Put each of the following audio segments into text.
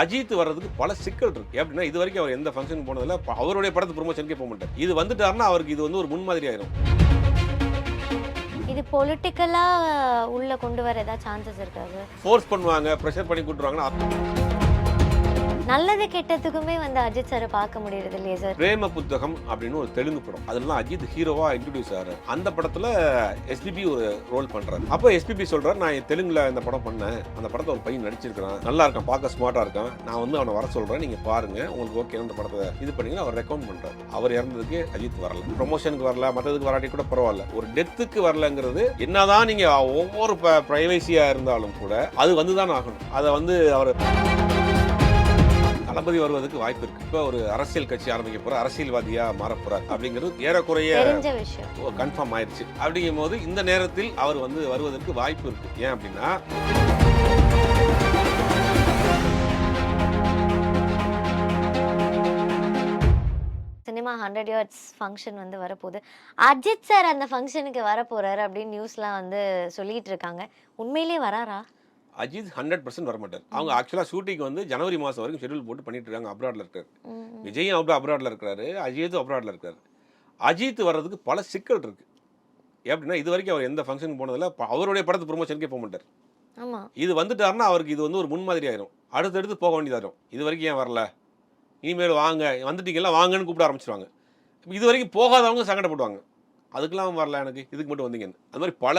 அஜித் வர்றதுக்கு பல சிக்கல் இருக்கு. எப்படின்னா இது வரைக்கும் அவர் எந்த ஃபங்க்ஷன் போனதில்ல. அவருடைய படத்து ப்ரொமோஷனுக்கே போக மாட்டார். இது வந்துட்டாருன்னா அவருக்கு இது வந்து ஒரு முன்மாதிரி ஆயிரும் இது பொலிட்டிக்கலா உள்ள கொண்டு வர ஏதாவது சான்சஸ் இருக்காது ஃபோர்ஸ் பண்ணுவாங்க ப்ரெஷர் பண்ணி கூட்டுருவாங்கன்னா நல்லது கெட்டதுக்குமே வந்து அஜித் சாரை பார்க்க முடியறது இல்லையா சார் பிரேம புத்தகம் அப்படின்னு ஒரு தெலுங்கு படம். அதெல்லாம் அஜித் ஹீரோவா இன்ட்ரடியூஸ் ஆகிறார் அந்த படத்துல எஸ்பிபி ஒரு ரோல் பண்றாரு. அப்போ எஸ்பிபி சொல்றாரு நான் தெலுங்குல இந்த படம் பண்ணேன். அந்த படத்தை ஒரு பையன் நடிச்சிருக்கிறான். நல்லா இருக்கான் பார்க்க ஸ்மார்ட்டா இருக்கான். நான் வந்து அவனை வர சொல்றேன் நீங்க பாருங்க. உங்களுக்கு ஓகே அந்த படத்தை இது பண்ணீங்கன்னா அவர் ரெக்கமெண்ட் பண்றாரு. அவர் இறந்ததுக்கு அஜித் வரல. ப்ரொமோஷனுக்கு வரல மற்றதுக்கு வராட்டி கூட பரவாயில்ல. ஒரு டெத்துக்கு வரலங்கிறது என்னதான் நீங்க ஒவ்வொரு பிரைவசியா இருந்தாலும் கூட அது வந்து தான் ஆகணும். அதை வந்து அவர் தளபதி வருவதற்கு வாய்ப்பு இருக்கு. இப்போ ஒரு அரசியல் கட்சி ஆரம்பிக்க போற அரசியல்வாதியா மாறப் போறார் அப்படிங்கிறது ஏறக்குறைய கன்ஃபார்ம் ஆயிடுச்சு அப்படிங்கும் போது இந்த நேரத்தில் அவர் வந்து வருவதற்கு வாய்ப்பு இருக்கு. ஏன் அப்படின்னா சினிமா ஹண்ட்ரட் இயர்ஸ் ஃபங்க்ஷன் வந்து வரப்போகுது. அஜித் சார் அந்த ஃபங்க்ஷனுக்கு வரப்போறாரு அப்படின்னு நியூஸ்லாம் வந்து சொல்லிட்டு இருக்காங்க. உண்மையிலேயே வராரா? அஜித் ஹண்ட்ரட் பர்சன்ட் வரமாட்டார். அவங்க ஆக்சுவலா ஷூட்டிங் வந்து ஜனவரி மாசம் வரைக்கும் ஷெட்யூல் போட்டு பண்ணிட்டு இருக்காங்க அப்ராட்ல இருக்காரு. விஜயும் அப்ரா அப்ராட்ல இருக்காரு அஜித்தும் அப்ராட்ல இருக்காரு. அஜித் வர்றதுக்கு பல சிக்கல் இருக்கு. எப்படின்னா இது வரைக்கும் அவர் எந்த ஃபங்க்ஷனுக்கு போனதில்ல. அவருடைய படத்து ப்ரொமோஷனுக்கே போக மாட்டார். இது வந்துட்டாருன்னா அவருக்கு இது வந்து ஒரு முன்மாதிரி ஆயிரும் அடுத்தடுத்து போக வேண்டியதாயிரும். இது வரைக்கும் ஏன் வரல? இனிமேல் வாங்க வந்துட்டீங்களா வாங்கன்னு கூப்பிட ஆரம்பிச்சிருவாங்க. இது வரைக்கும் போகாதவங்க சங்கடப்படுவாங்க. அதுக்கெல்லாம் வரல எனக்கு இதுக்கு மட்டும் வந்தீங்கன்னு. அது மாதிரி பல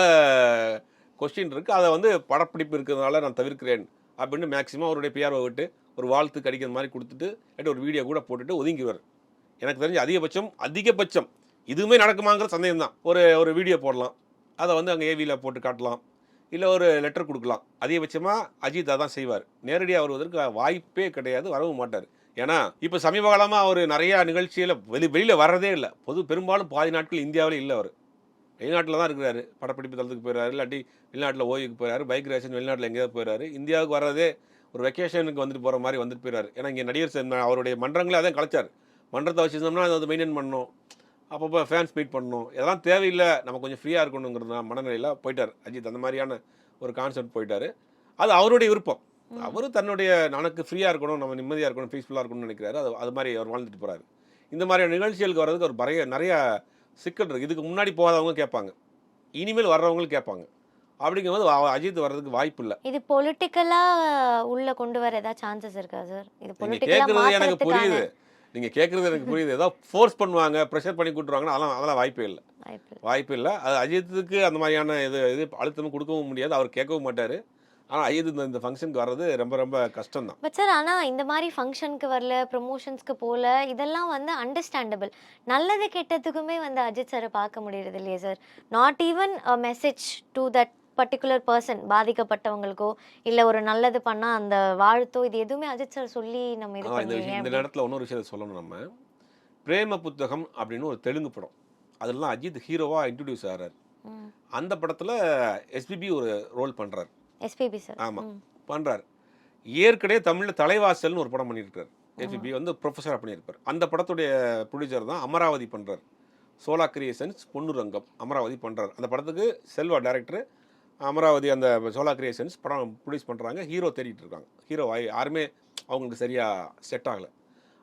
கொஸ்டின் இருக்குது அதை வந்து படப்பிடிப்பு இருக்கிறதுனால நான் தவிர்க்கிறேன் அப்படின்னு மேக்ஸிமம் அவருடைய பிஆர்ஓ விட்டு ஒரு வாழ்த்து கடிக்கிற மாதிரி கொடுத்துட்டு இல்லாட்டி ஒரு வீடியோ கூட போட்டுட்டு ஒதுங்கிடுவார். எனக்கு தெரிஞ்சு அதிகபட்சம் அதிகபட்சம் இதுவுமே நடக்குமாங்கிற சந்தேகம் தான் ஒரு ஒரு வீடியோ போடலாம். அதை வந்து அங்கே ஏவியில் போட்டு காட்டலாம். இல்லை ஒரு லெட்டர் கொடுக்கலாம். அதிகபட்சமாக அஜித் அதான் செய்வார். நேரடியாக வருவதற்கு வாய்ப்பே கிடையாது வரவும் மாட்டார். ஏன்னா இப்போ சமீப காலமாக அவர் நிறையா நிகழ்ச்சியில் வெளி வெளியில் வர்றதே இல்லை. பொது பெரும்பாலும் பாதி நாட்கள் இந்தியாவில் இல்லை அவர். வெளிநாட்டில் தான் இருக்கிறாரு. படப்பிடிப்பு தளத்துக்கு போயிடுறாரு இல்லாட்டி வெளிநாட்டில் ஓய்வுக்கு போயிறாரு பைக் ரேஷன் வெளிநாட்டில் எங்கேயாவது போயிறாரு. இந்தியாவுக்கு வர்றதே ஒரு வெக்கேஷனுக்கு வந்துட்டு போகிற மாதிரி வந்துட்டு போயிறாரு. ஏன்னா இங்கே நடிகர் அவருடைய மன்றங்களே அதான் கலைச்சார். மன்றத்தை வச்சுருந்தோம்னா அதை வந்து மெயின்டைன் பண்ணணும். அப்பப்போ ஃபேன்ஸ் மீட் பண்ணணும். இதெல்லாம் தேவையில்லை. நம்ம கொஞ்சம் ஃப்ரீயாக இருக்கணுங்கிறது மனநிலையில் போயிட்டார். அஜித் அந்த மாதிரியான ஒரு கான்செப்ட் போயிட்டார். அது அவருடைய விருப்பம். அவர் தன்னுடைய எனக்கு ஃப்ரீயாக இருக்கணும் நம்ம நிம்மதியாக இருக்கணும் பீஸ்ஃபுல்லாக இருக்கணும்னு நினைக்கிறாரு. அது அது மாதிரி அவர் வாழ்ந்துட்டு போகிறாரு இந்த மாதிரியான நிகழ்ச்சிகளுக்கு வர்றதுக்கு ஒரு நிறைய நிறைய சிக்கல் இருக்குது இதுக்கு முன்னாடி போகாதவங்க கேட்பாங்க. இனிமேல் வர்றவங்களும் கேட்பாங்க. அப்படிங்கும்போது அஜித் வர்றதுக்கு வாய்ப்பு இல்லை. இது பொலிட்டிக்கலா உள்ள கொண்டு வர ஏதாவது சான்சஸ் இருக்கா சார் இது பொலிட்டிக்கலா கேட்கறது எனக்கு புரியுது. நீங்க கேட்கறது எனக்கு புரியுது. ஏதோ ஃபோர்ஸ் பண்ணுவாங்க ப்ரெஷர் பண்ணி கூட்டுருவாங்கன்னா அதெல்லாம் அதெல்லாம் வாய்ப்பு இல்ல. வாய்ப்பு இல்லை. அது அஜித்துக்கு அந்த மாதிரியான இது இது அழுத்தமும் கொடுக்கவும் முடியாது. அவர் கேட்கவும் மாட்டார். ஆனால் அஜித் இந்த- ஃபங்க்ஷனுக்கு வர்றது ரொம்ப ரொம்ப கஷ்டம் தான் பட் சார் ஆனா இந்த மாதிரி ஃபங்க்ஷனுக்கு வரல ப்ரொமோஷன்ஸ்க்கு போல இதெல்லாம் வந்து அண்டர்ஸ்டாண்டபிள் நல்லது கெட்டதுக்குமே வந்து அஜித் சாரை பார்க்க முடியறது இல்லையா sir not even a message to that particular person பாதிக்கப்பட்டவங்களுக்கோ இல்ல ஒரு நல்லது பண்ணா அந்த வாழ்த்தோ இது எதுவுமே அஜித் சார் சொல்லி நம்ம இது இந்த நேரத்தில் இன்னொரு விஷயத்தை சொல்லணும் நம்ம. பிரேம புத்தகம் அப்படின்னு ஒரு தெலுங்கு படம். அதெல்லாம் அஜித் ஹீரோவாக இன்ட்ரடியூஸ் ஆகிறார் அந்த படத்தில் எஸ்பிபி ஒரு ரோல் பண்ணுறார் எஸ்பிபி சார் ஆமா. பண்ணுறார் ஏற்கனவே தமிழில் தலைவாசல்னு ஒரு படம் பண்ணியிருக்கார் எஸ்பிபி வந்து ப்ரொஃபஸராக பண்ணியிருப்பார். அந்த படத்துடைய ப்ரொடியூசர் தான் அமராவதி பண்ணுறார் சோலா கிரியேஷன்ஸ் பொன்னுரங்கம் அமராவதி பண்ணுறார் அந்த படத்துக்கு செல்வா டைரக்டர் அமராவதி அந்த சோலா கிரியேஷன்ஸ் படம் ப்ரொடியூஸ் பண்ணுறாங்க ஹீரோ தேடிட்டு இருக்காங்க. ஹீரோ யாருமே அவங்களுக்கு சரியாக செட் ஆகலை.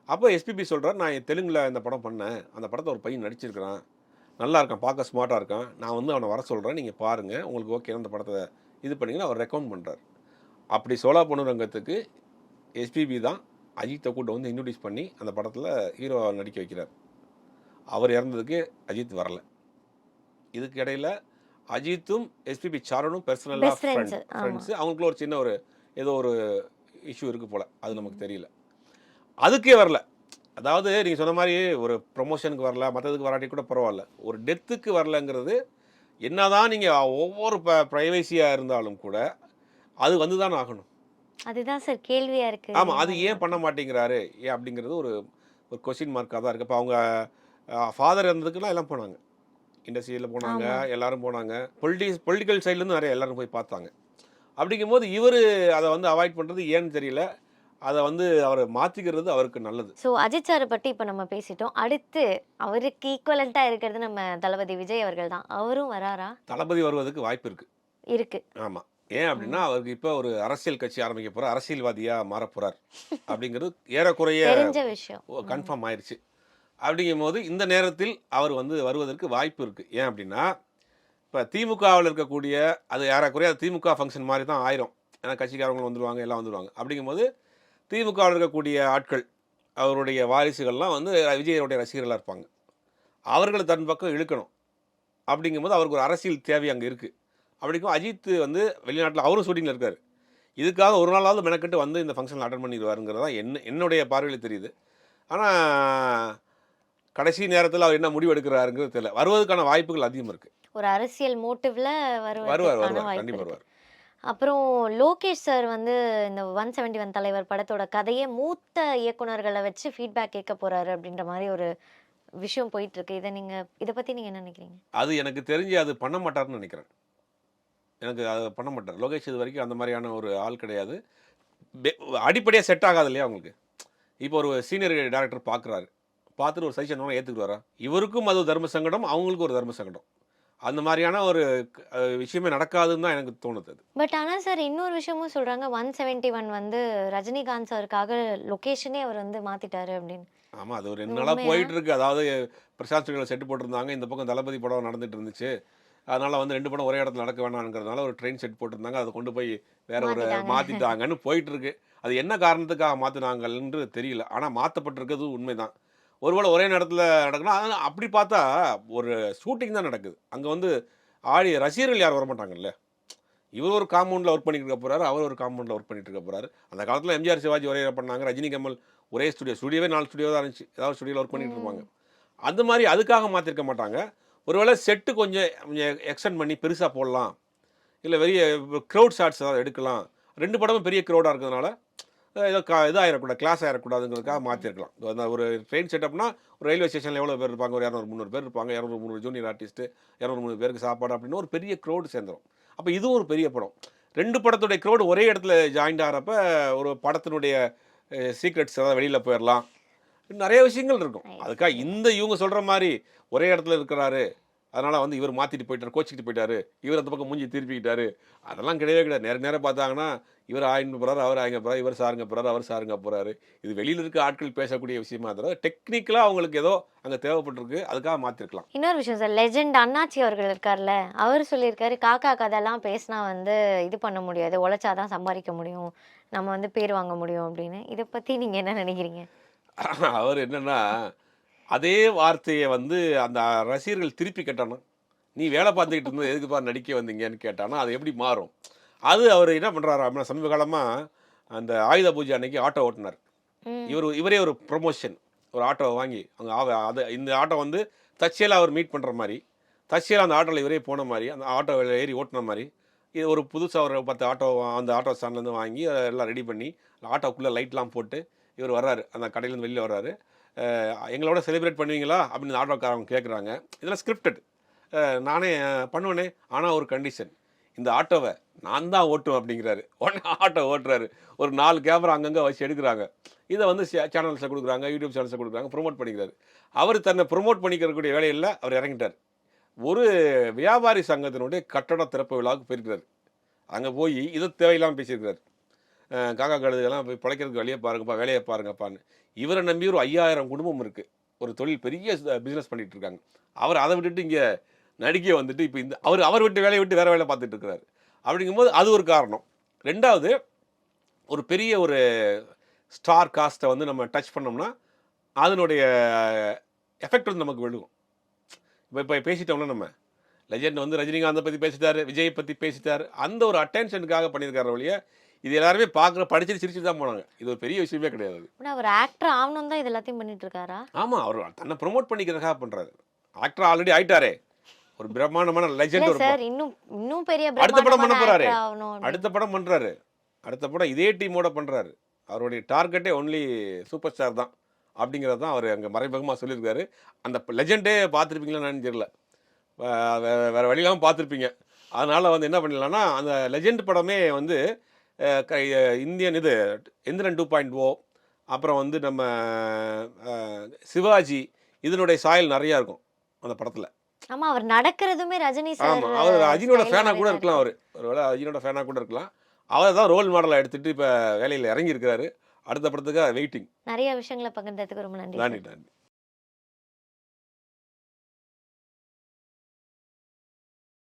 அப்போ எஸ்பிபி சொல்கிறார் நான் தெலுங்கில் இந்த படம் பண்ணேன். அந்த படத்தை ஒரு பையன் நடிச்சிருக்கிறான். நல்லா இருக்கான். பார்க்க ஸ்மார்ட்டாக இருக்கான். நான் வந்து அவனை வர சொல்கிறேன் நீங்கள் பாருங்கள் உங்களுக்கு ஓகே அந்த படத்தை இது பண்ணீங்கன்னா அவர் ரெக்கமெண்ட் பண்ணுறார் அப்படி சோலா பொன்னுரங்கத்துக்கு எஸ்பிபி தான் அஜித்தை கூட்ட வந்து இன்ட்ரடியூஸ் பண்ணி அந்த படத்தில் ஹீரோ நடிக்க வைக்கிறார். அவர் இறந்ததுக்கு அஜித் வரல. இதுக்கு இடையில அஜித்தும் எஸ்பிபி சாரனும் பர்சனலாக ஃப்ரெண்ட்ஸ். ஃப்ரெண்ட்ஸு அவங்களுக்குள்ள ஒரு சின்ன ஒரு ஏதோ ஒரு இஷ்யூ இருக்குது போல். அது நமக்கு தெரியல. அதுக்கே வரல. அதாவது நீங்கள் சொன்ன மாதிரி ஒரு ப்ரொமோஷனுக்கு வரல மற்றதுக்கு வராட்டி கூட பரவாயில்ல. ஒரு டெத்துக்கு வரலங்கிறது என்னதான் நீங்கள் ஒவ்வொரு ப்ரைவசியாக இருந்தாலும் கூட அது வந்து தான் ஆகணும். அதுதான் சார் கேள்வியா இருக்கு. ஆமாம் அது ஏன் பண்ண மாட்டேங்கிறாரு? ஏன் அப்படிங்கிறது ஒரு ஒரு கொஸ்டின் மார்க்காக தான் இருக்குது இப்போ அவங்க ஃபாதர் இருந்ததுக்குலாம் எல்லாம் போனாங்க. இண்டஸ்ட்ரியில் போனாங்க எல்லாரும் போனாங்க. பொலிட்டி பொலிட்டிக்கல் சைட்லேருந்து நிறைய எல்லாரும் போய் பார்த்தாங்க. அப்படிங்கும்போது இவர் அதை வந்து அவாய்ட் பண்ணுறது ஏன்னு தெரியல. அதை வந்து அவரை மாற்றிக்கிறது அவருக்கு நல்லது. ஸோ அஜித் சாரை பற்றி இப்போ நம்ம பேசிட்டோம். அடுத்து அவருக்கு ஈக்குவலண்ட்டாக இருக்கிறது நம்ம தளபதி விஜய் அவர்கள் தான். அவரும் வராரா? தளபதி வருவதற்கு வாய்ப்பு இருக்குது இருக்கு. ஆமாம் ஏன் அப்படின்னா அவருக்கு இப்போ ஒரு அரசியல் கட்சி ஆரம்பிக்க போகிறார் அரசியல்வாதியாக மாற போகிறார் அப்படிங்கிறது ஏறக்குறைய விஷயம். கன்ஃபார்ம் ஆயிடுச்சு அப்படிங்கும் போது இந்த நேரத்தில் அவர் வந்து வருவதற்கு வாய்ப்பு இருக்குது ஏன் அப்படின்னா இப்போ திமுகவில் இருக்கக்கூடிய அது ஏறக்குறைய அது திமுக ஃபங்க்ஷன் மாதிரி தான் ஆயிரும். ஏன்னா கட்சிக்காரங்களும் வந்துடுவாங்க எல்லாம் வந்துடுவாங்க அப்படிங்கும்போது திமுகவில் இருக்கக்கூடிய ஆட்கள் அவருடைய வாரிசுகள்லாம் வந்து விஜயனுடைய ரசிகர்களாக இருப்பாங்க. அவர்களை தன் பக்கம் இழுக்கணும். அப்படிங்கும்போது அவருக்கு ஒரு அரசியல் தேவை அங்கே இருக்குது அப்படிங்கும் அஜித் வந்து வெளிநாட்டில் அவரும் ஷூட்டிங்கில் இருக்கார். இதுக்காக ஒரு நாளாவது மெனக்கெட்டு வந்து இந்த ஃபங்க்ஷனில் அட்டன் பண்ணிடுவாருங்கிறது தான் என்ன என்னுடைய பார்வையில் தெரியுது. ஆனால் கடைசி நேரத்தில் அவர் என்ன முடிவு எடுக்கிறாருங்கிறது தெரியல. வருவதற்கான வாய்ப்புகள் அதிகம் இருக்குது ஒரு அரசியல் மோட்டிவ்ல வருவார் வருவார். கண்டிப்பாக. வருவார். அப்புறம் லோகேஷ் சார் வந்து இந்த ஒன் செவன்டி ஒன் தலைவர் படத்தோட கதையை மூத்த இயக்குனர்களை வச்சு ஃபீட்பேக் கேட்க போறாரு அப்படின்ற மாதிரி ஒரு விஷயம் போயிட்டு இருக்கு இதை நீங்க இதை பத்தி நீங்க என்ன நினைக்கிறீங்க? அது எனக்கு தெரிஞ்சு அது பண்ண மாட்டார்னு நினைக்கிறேன். எனக்கு அது பண்ண மாட்டார். லோகேஷ் இது வரைக்கும் அந்த மாதிரியான ஒரு ஆள் கிடையாது. அடிப்படையாக செட் ஆகாது இல்லையா அவங்களுக்கு? இப்போ ஒரு சீனியர் டேரக்டர் பார்க்குறாரு. பார்த்துட்டு ஒரு சஜஷன் ஏற்றுக்கிட்டு வரா இவருக்கும் அது தர்ம சங்கடம் அவங்களுக்கும் ஒரு தர்ம சங்கடம். அந்த மாதிரியான ஒரு விஷயமே நடக்காதுன்னு தான் எனக்கு தோணுது பட் ஆனா சார் இன்னொரு விஷயமும் சொல்றாங்க ஒன் செவன்டி ஒன் வந்து ரஜினிகாந்த் சாருக்காக லொகேஷனே அவர் வந்து மாத்திட்டாரு அப்படின்னு. ஆமாம் அது ஒரு ரெண்டு நாளாக? போயிட்டு இருக்கு அதாவது பிரசாந்த் ஸ்டுடியோவில் செட்டு போட்டிருந்தாங்க இந்த பக்கம் தளபதி படம் நடந்துட்டு இருந்துச்சு. அதனால வந்து ரெண்டு படம் ஒரே இடத்துல நடக்க வேணாங்கிறதுனால ஒரு ட்ரெயின் செட் போட்டிருந்தாங்க அதை கொண்டு போய் வேற ஒரு. மாத்திட்டாங்கன்னு போயிட்டு இருக்கு அது என்ன காரணத்துக்காக மாத்தினாங்கன்னு தெரியல. ஆனால் மாற்றப்பட்டிருக்கிறது உண்மைதான். ஒருவேளை ஒரே நேரத்தில் நடக்கணும் அப்படி பார்த்தா ஒரு ஷூட்டிங் தான் நடக்குது. அங்கே வந்து ஆடி ரசிகர்கள் யாரும் வரமாட்டாங்கல்ல? இவர் ஒரு காம்பவுண்டில் ஒர்க் பண்ணிட்டு இருக்க போறாரு அவர் ஒரு காம்பவுண்டில் ஒர்க் பண்ணிட்டு இருக்க போறாரு. அந்த காலத்தில் எம்ஜிஆர் சிவாஜி ஒரே பண்ணாங்க ரஜினி கமல் ஒரே ஸ்டுடியோ ஸ்டுடியோவே நாலு ஸ்டுடியோ தான் இருந்துச்சு. ஏதாவது ஸ்டுடியோவில் ஒர்க் பண்ணிட்டு இருப்பாங்க. அந்த மாதிரி அதுக்காக மாற்றிருக்க மாட்டாங்க. ஒருவேளை செட்டு கொஞ்சம் கொஞ்சம் எக்ஸ்டெண்ட் பண்ணி பெருசாக போடலாம். இல்லை பெரிய க்ரௌட் ஷாட்ஸ் ஏதாவது எடுக்கலாம். ரெண்டு படமும் பெரிய க்ரௌடாக இருக்கிறதுனால ஏதோ கா இதாகிடக்கூடாது கிளாஸ் ஆகிடக்கூடாதுங்கிறதுக்காக மாற்றிருக்கலாம் அந்த ஒரு ட்ரெயின் செட்டப்னா ஒரு ரயில்வே ஸ்டேஷனில் எவ்வளோ பேர் இருப்பாங்க? ஒரு இரநூறு முந்நூறு பேர் இருப்பாங்க. இரநூறு முந்நூறு ஜூனியர் ஆர்டிஸ்ட்டு இரநூறு முந்நூறு பேருக்கு சாப்பாடு அப்படின்னு ஒரு பெரிய க்ரௌடு சேர்ந்துடும் அப்போ இதுவும் ஒரு பெரிய படம். ரெண்டு படத்துடைய க்ரௌடு ஒரே இடத்துல ஜாயிண்ட் ஆகிறப்ப ஒரு படத்தினுடைய சீக்ரெட்ஸ் ஏதாவது வெளியில் போயிடலாம் நிறைய விஷயங்கள் இருக்கும். அதுக்காக இந்த இவங்க சொல்கிற மாதிரி ஒரே இடத்துல இருக்கிறாரு. அதனால வந்து இவர் மாற்றிட்டு போயிட்டாரு கோச்சிக்கிட்டு போயிட்டாரு. இவர் அந்த பக்கம் மூஞ்சி திருப்பிக்கிட்டாரு. அதெல்லாம் கிடையவே கிடையாது. நேர நேரம் பார்த்தாங்கன்னா இவர் ஆயின்னு போகிறாரு அவர் ஆயிங்க போகிறார் இவர் சாருங்க போகிறாரு அவர் சாருங்க போகிறாரு இது வெளியில் இருக்க ஆட்கள் பேசக்கூடிய விஷயமா தவிர டெக்னிக்கலாக அவங்களுக்கு ஏதோ அங்கே தேவைப்பட்டிருக்கு. அதுக்காக மாற்றிருக்கலாம் இன்னொரு விஷயம் சார் லெஜெண்ட் அண்ணாச்சி அவர்கள் இருக்கார்ல அவர் சொல்லியிருக்காரு காக்கா கதைலாம் பேசினா வந்து இது பண்ண முடியாது. உழைச்சாதான் சம்பாதிக்க முடியும். நம்ம வந்து பேர் வாங்க முடியும் அப்படின்னு. இதை பத்தி நீங்க என்ன நினைக்கிறீங்க? அவர் என்னன்னா அதே வார்த்தையை வந்து அந்த ரசிகர்கள் திருப்பி கேட்டானா? நீ வேலை பார்த்துக்கிட்டு இருந்தது எதுக்குப்பா நடிக்க வந்தீங்கன்னு கேட்டானா? அது எப்படி மாறும்? அது அவர் என்ன பண்ணுறாரு அப்படின்னா சமீப காலமாக அந்த ஆயுத பூஜை அன்னைக்கு ஆட்டோ ஓட்டினார். இவர் இவரே ஒரு ப்ரொமோஷன் ஒரு ஆட்டோவை வாங்கி அங்கே ஆவ அது இந்த ஆட்டோ வந்து தற்செயலாக அவர் மீட் பண்ணுற மாதிரி தற்செயலாக அந்த ஆட்டோவில் இவரே போன மாதிரி அந்த ஆட்டோவில் ஏறி ஓட்டின மாதிரி இது ஒரு புதுசாக ஒரு பத்து ஆட்டோ அந்த ஆட்டோ ஸ்டாண்ட்லேருந்து வாங்கி எல்லாம் ரெடி பண்ணி ஆட்டோக்குள்ளே லைட்லாம் போட்டு இவர் வர்றாரு. அந்த கடையிலேருந்து வெளியில் வர்றாரு. எங்களோட செலிப்ரேட் பண்ணுவீங்களா? அப்படின்னு ஆட்டோக்காரவங்க ஆட்டோக்காரங்க கேட்குறாங்க இதெல்லாம் ஸ்கிரிப்டட் நானே பண்ணுவேனே ஆனால் ஒரு கண்டிஷன் இந்த ஆட்டோவை நான் தான் ஓட்டுவேன் அப்படிங்கிறாரு. உடனே ஆட்டோ ஓட்டுறாரு. ஒரு நாலு கேமரா அங்கங்கே வச்சு எடுக்கிறாங்க. இதை வந்து சேனல்ஸில் கொடுக்குறாங்க யூடியூப் சேனல்ஸில் கொடுக்குறாங்க ப்ரொமோட் பண்ணிக்கிறாரு. அவர் தன்னை ப்ரோமோட் பண்ணிக்கிறக்கூடிய வேலையில் அவர் இறங்கிட்டார். ஒரு வியாபாரி சங்கத்தினுடைய கட்டட திறப்பு விழாவுக்கு போயிருக்கிறார். அங்கே போய் இதை தேவையில்லாமல் பேசியிருக்கிறார். காக்கா கழுதுகள்லாம் போய் பிழைக்கிறதுக்கு வழியே பாருங்கப்பா வேலையை பாருங்கப்பான்னு. இவரை நம்பி ஒரு ஐயாயிரம் குடும்பம் இருக்குது ஒரு தொழில் பெரிய பிஸ்னஸ் பண்ணிகிட்டு இருக்காங்க. அவர் அதை விட்டுட்டு இங்கே நடிக்க வந்துட்டு இப்போ இந்த அவர் அவர் விட்டு வேலையை விட்டு வேறு வேலை பார்த்துட்டு இருக்கிறாரு அப்படிங்கும்போது அது ஒரு காரணம். ரெண்டாவது ஒரு பெரிய ஒரு ஸ்டார் காஸ்ட்டை வந்து நம்ம டச் பண்ணோம்னா அதனுடைய எஃபெக்ட் வந்து நமக்கு விழுகும். இப்போ இப்போ பேசிட்டோம்னா நம்ம. லெஜெண்ட் வந்து ரஜினிகாந்தை பற்றி பேசிட்டாரு விஜய் பற்றி பேசிட்டார். அந்த ஒரு அட்டென்ஷனுக்காக பண்ணியிருக்காரு வழியை இது எல்லாருமே பார்க்குற படிச்சுட்டு சிரிச்சுட்டு தான் போனாங்க. இது ஒரு பெரிய விஷயமே கிடையாது. அவர் ஆக்டர் ஆகணும் தான் இது எல்லாத்தையும் பண்ணிட்டு இருக்காரா ஆமாம் அவர் தன்னை ப்ரொமோட் பண்ணிக்கிறதுக்காக பண்ணுறாரு ஆக்டர் ஆல்ரெடி ஆயிட்டாரே. ஒரு பிரம்மாண்டமான லெஜெண்ட் ஒரு சார் இன்னும் இன்னும் பெரிய அடுத்த படம் பண்ண போறாரு. அடுத்த படம் பண்ணுறாரு அடுத்த படம் இதே டீமோட பண்ணுறாரு அவருடைய டார்கெட்டே ஒன்லி சூப்பர் ஸ்டார் தான். அப்படிங்கிறது தான் அவர் அங்கே மறைமுகமாக சொல்லியிருக்காரு. அந்த லெஜெண்டே பார்த்துருப்பீங்களான்னு தெரியல. வேற வழி இல்லாமல் பார்த்துருப்பீங்க. அதனால் வந்து என்ன பண்ணிடலாம்னா அந்த லெஜெண்ட் படமே வந்து இந்தியன் இது எந்திரன் டூ பாயிண்ட் ஓ அப்புறம் வந்து நம்ம சிவாஜி இதனுடைய சாயல் நிறையா இருக்கும் அந்த படத்தில். ஆமா அவர் நடக்கிறதுமே ரஜினி சார் அவர் அஜினோட ஃபேனா கூட இருக்கலாம் அவர். ஒருவேளை அஜினோட ஃபேனா கூட இருக்கலாம். அவர் தான் ரோல் மாடலா எடுத்துட்டு இப்ப வேலையில இறங்கி இருக்கிறாரு அடுத்த படத்துக்கு வெயிட்டிங் நிறைய விஷயங்களை பகிர்ந்ததுக்கு ரொம்ப நன்றி. நன்றி நன்றி.